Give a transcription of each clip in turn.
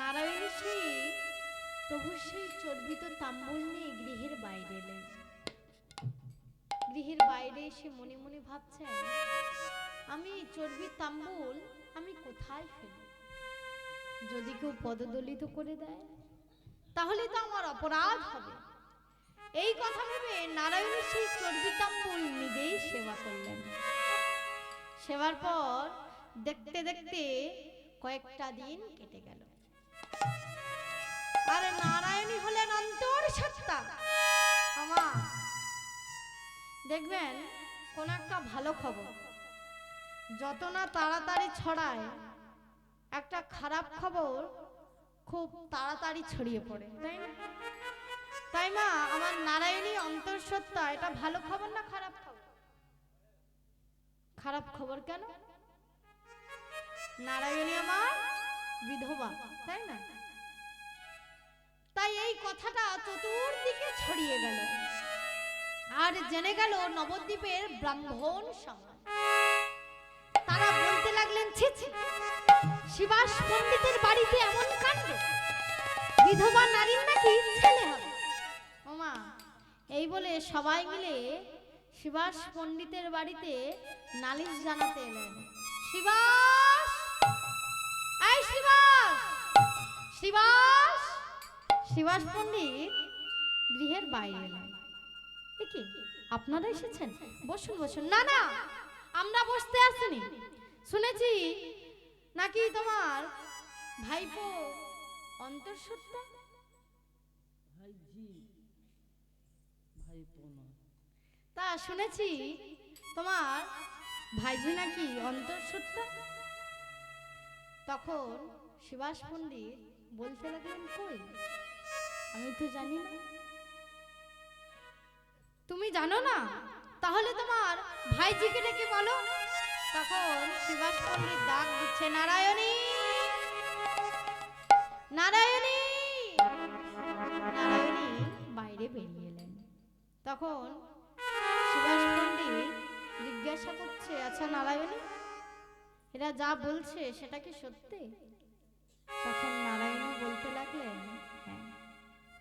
নারায়ণী সেই প্রভু সেই চর্বিত তাম্বুল নিয়ে গৃহের বাইরে এলেন। গৃহের বাইরে এসে মনে মনে ভাবছেন, আমি এই চর্বির তাম্বুল আমি কোথায় ফেলি যদি কেউ পদদলিত করে দেয়, তাহলে তো আমার অপরাধ হবে। এই কথা ভেবে নারায়ণ সেই চর্বি তাম্বুল নিজেই সেবা করলেন। সেবার পর দেখতে দেখতে কয়েকটা দিন কেটে গেল। আর নারায়ণী হলেন অন্তর সত্তা। আমা, দেখবেন, কোন একটা ভালো খবর। যত না তাড়াতাড়ি ছড়ায়, একটা খারাপ খবর খুব তাড়াতাড়ি ছড়িয়ে পড়ে, তাই না? তাই মা, আমার নারায়ণী অন্তঃসত্ত্বা এটা ভালো খবর না খারাপ খবর? খারাপ খবর কেন? নারায়ণী আমার বিধবা, তাই না? কথাটা চতুর্দিকে ছড়িয়ে গেল। আর জেনে গেল নবদ্বীপের ব্রাহ্মণ সমাজ। তারা বলতে লাগলেন শিবাস পণ্ডিতের বাড়িতে এমন কাণ্ড? বিধবা নারীর নাকি ছেলে হবে? ওমা, এই বলে সবাই মিলে শিবাস পণ্ডিতের বাড়িতে নালিশ জানাতে এলেন। শিবাস! শিবাস! শিবাস! শিবাস পণ্ডিত গৃহের বাইরে এলেন কি? আপনারা এসেছেন? বসুন বসুন। না না, আমরা বসতে আসিনি। শুনেছি নাকি তোমার ভাইপো অন্তঃসত্ত্বা? তা শুনেছি তোমার ভাইজি নাকি অন্তঃসত্ত্বা? তখন শিবাস পণ্ডিত বলতে লাগলেন, কই? আমি তো জানি না। তুমি জানো না? তাহলে তোমার ভাইজিকে ডেকে বলো। তখন শিবাস পণ্ডিত ডাক দিচ্ছে, নারায়ণী! নারায়ণী! নারায়ণী বাইরে বেরিয়ে এলেন। তখন জিজ্ঞাসা করছে আচ্ছা নারায়ণী, এরা যা বলছে সেটা কি সত্যি? তখন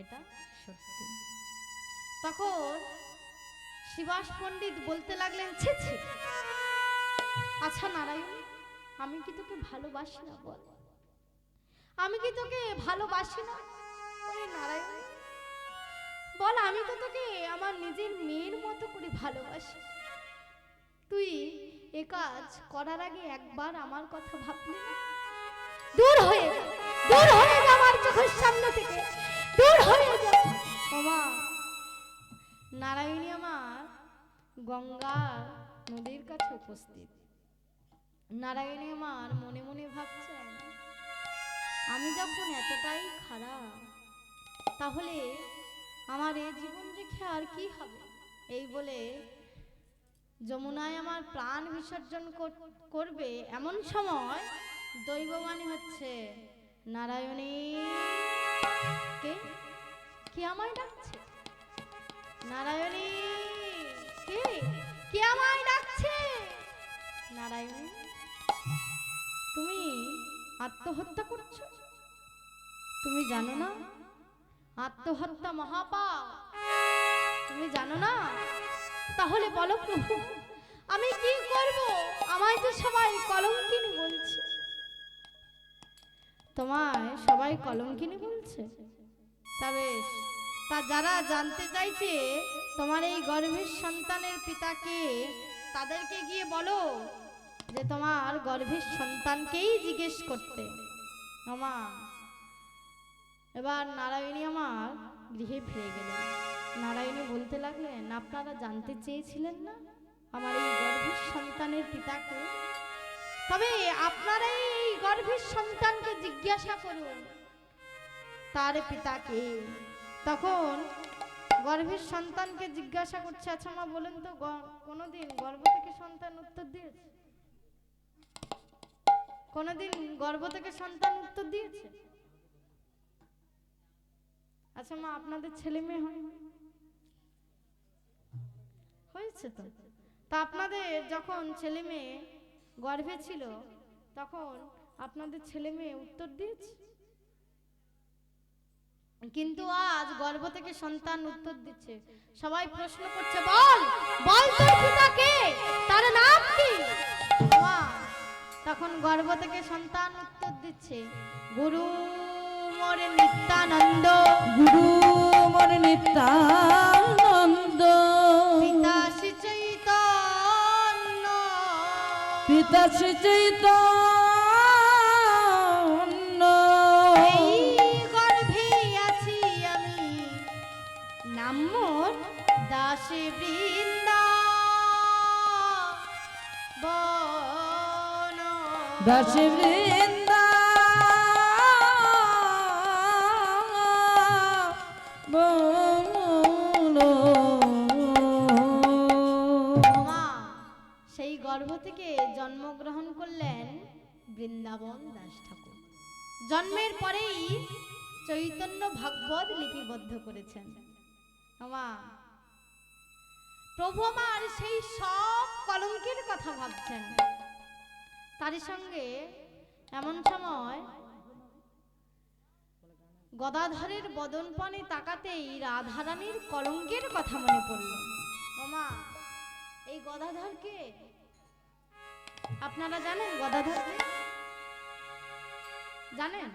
এটা সত্যি। তখন শিবাস পণ্ডিত বলতে লাগলেন আচ্ছা নারায়ণ, আমি কি তোকে ভালোবাসি না বল? আমি কি তোকে ভালোবাসি না? নারায়ণ, বল, আমি তো তোকে আমার নিজের মেয়ের মতো করে ভালোবাসি। তুই এ কাজ করার আগে একবার আমার কথা ভাবলি দূর হয়ে দূর হয়ে আমার চোখের সামনে থেকে। দূর হয়ে যা ওমা। নারায়ণী আমার গঙ্গা নদীর কাছে উপস্থিত। নারায়ণী আমার মনে মনে ভাবছেন আমি যখন এতটাই খারাপ তাহলে আমার এই জীবন রেখে আর কি হবে? এই বলে যমুনায় আমার প্রাণ বিসর্জন কর- করবে এমন সময় দৈববাণী হচ্ছে নারায়ণী কে কে আমায় ডাকছে? নারায়ণী, কে? কে আমায় ডাকছে? নারায়ণী, তুমি আত্মহত্যা করছ? তুমি জানো না? আত্মহত্যা মহাপাপ। তুমি জানো না? তাহলে বলো প্রভু, আমি কি করব? আমায় তো সবাই কলঙ্কিনী বলছে। তোমায় সবাই কলঙ্কিনী বলছে? তা বেশ তা যারা জানতে চাইছে, তোমার এই গর্ভের সন্তানের পিতাকে তাদেরকে গিয়ে বলো যে তোমার গর্ভের সন্তানকেই জিজ্ঞেস করতে। আমা এবার নারায়ণী আমার গৃহে ফিরে গেলেন নারায়ণী বলতে লাগলেন, আপনারা জানতে চেয়েছিলেন না আমার এই গর্ভের সন্তানের পিতাকে? তবে আপনারা এই গর্ভের সন্তানকে জিজ্ঞাসা করুন। তার পিতাকে। তখন গর্ভের সন্তানকে জিজ্ঞাসা করছে আচ্ছা মা, বলেন তো কোনোদিন গর্ভ থেকে সন্তান উত্তর দিয়েছে? কোনোদিন গর্ভ থেকে সন্তান উত্তর দিয়েছে? আচ্ছা মা, আপনাদের ছেলে মেয়ে হয়? হয়েছে তো। তা আপনাদের যখন ছেলে মেয়ে গর্ভে ছিল, তখন আপনাদের ছেলে মেয়ে উত্তর দিয়েছে? কিন্তু আজ গর্ভ থেকে সন্তান উত্তর দিচ্ছে। সবাই প্রশ্ন করছে বল বল তোর পিতা কে তার নাম কি? মা। তখন গর্ভ থেকে সন্তান উত্তর দিচ্ছে গুরু মোর নিত্যানন্দ। গুরু মোর নিত্যানন্দ। পিতা শ্রী চৈতন্য। পিতা শ্রী চৈতন্য। সেই গর্ভ থেকে জন্মগ্রহণ করলেন বৃন্দাবন দাস ঠাকুর। জন্মের পরেই চৈতন্য ভাগবত লিপিবদ্ধ করেছেন। মা প্রভু আমার সেই সব কলঙ্কের কথা ভাবছেন। তারই সঙ্গে এমন সময় গদাধরের বদন পানে তাকাতেই রাধারানীর কলঙ্কের কথা মনে পড়ল। মামা এই গদাধরকে আপনারা জানেন গদাধরকে জানেন?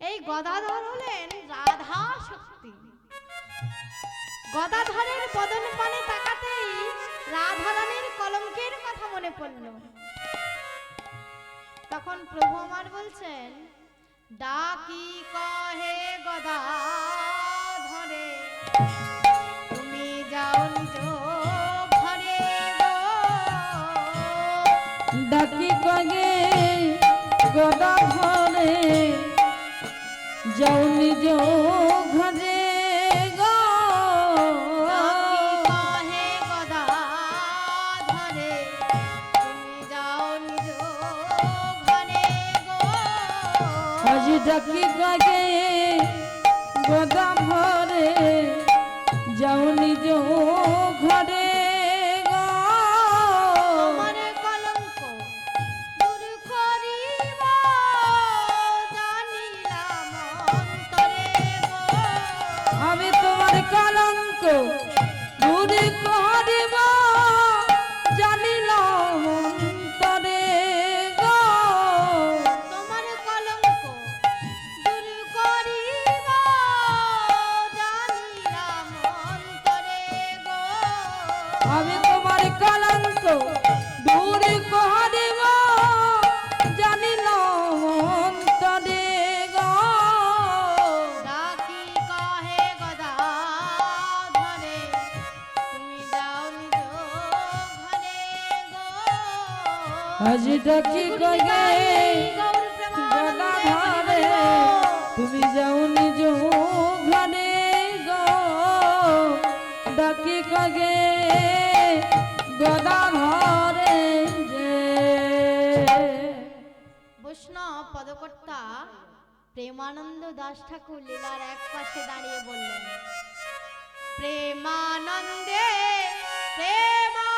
এই গদাধর হলেন রাধা শক্তি। গদাধরের বদন পানে তাকাতেই রাধারানীর কলঙ্কের কথা মনে পড়ল। তখন প্রভু আমার বলছেন, ডাকি কহে গদা ধরে তুমি যাও নিজ ঘরে। ডাকি কগে গদা ঘরে যাও নিজ ঘরে ডাকি কগে গোদা ভরে যাও নিজ আজ ডাকি গগে হরিবোল। তুমি যাও নিজ ঘরে গো, ডাকি কগে গদা যে বৈষ্ণব পদকর্তা প্রেমানন্দ দাস ঠাকুর লীলার এক পাশে দাঁড়িয়ে বললেন, প্রেমানন্দে প্রেমানন্দ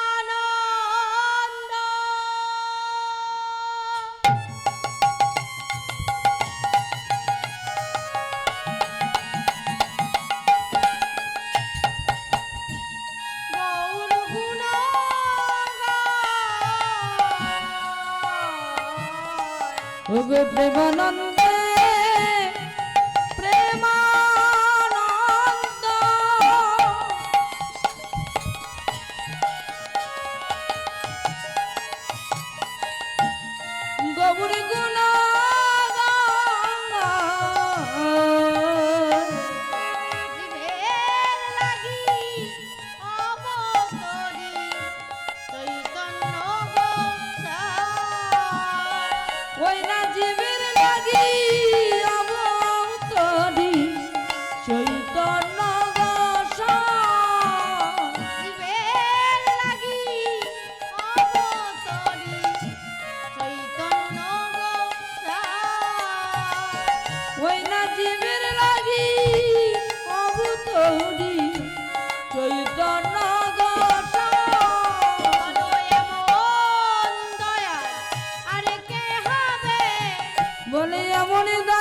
দেবানন্দ বলে এমন দয়া